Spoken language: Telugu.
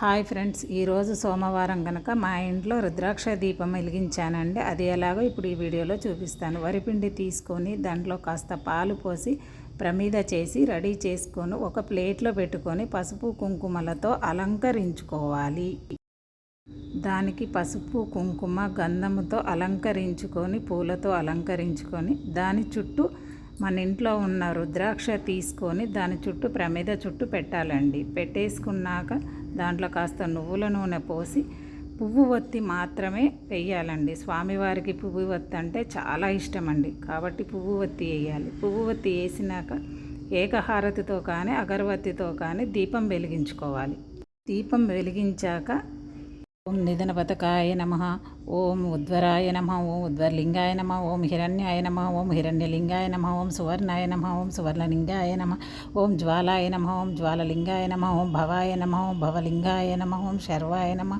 హాయ్ ఫ్రెండ్స్ ఈరోజు సోమవారం కనుక మా ఇంట్లో రుద్రాక్ష దీపం వెలిగించానండి. అది ఎలాగో ఇప్పుడు ఈ వీడియోలో చూపిస్తాను. వరిపిండి తీసుకొని దాంట్లో కాస్త పాలు పోసి ప్రమీద చేసి రెడీ చేసుకొని ఒక ప్లేట్లో పెట్టుకొని పసుపు కుంకుమలతో అలంకరించుకోవాలి. దానికి పసుపు కుంకుమ గంధముతో అలంకరించుకొని పూలతో అలంకరించుకొని దాని చుట్టూ మన ఇంట్లో ఉన్న రుద్రాక్ష తీసుకొని దాని చుట్టూ ప్రమేద చుట్టూ పెట్టాలండి. పెట్టేసుకున్నాక దాంట్లో కాస్త నువ్వుల నూనె పోసి పువ్వు ఒత్తి మాత్రమే వేయాలండి. స్వామివారికి పువ్వు ఒత్తి అంటే చాలా ఇష్టం అండి కాబట్టి పువ్వు ఒత్తి వేయాలి. పువ్వు ఒత్తి వేసినాక ఏకహారతితో కానీ అగరబత్తితో కానీ దీపం వెలిగించుకోవాలి. దీపం వెలిగించాక ఓం నిధనపతకాయ నమ ఓం ఉద్వరాయ నమ ఓం ఉద్వర్లింగాయ నమ ఓం హిరణ్యాయ నమ ఓం హిరణ్యలింగాయ నమ ఓం సువర్ణాయ నమ ఓం సువర్ణలింగాయ నమ ఓం జ్వాలాయ నమ ఓం జ్వాలలింగాయ నమ ఓం భవాయ నమ ఓం భవలింగాయ నమ ఓం శర్వాయ నమ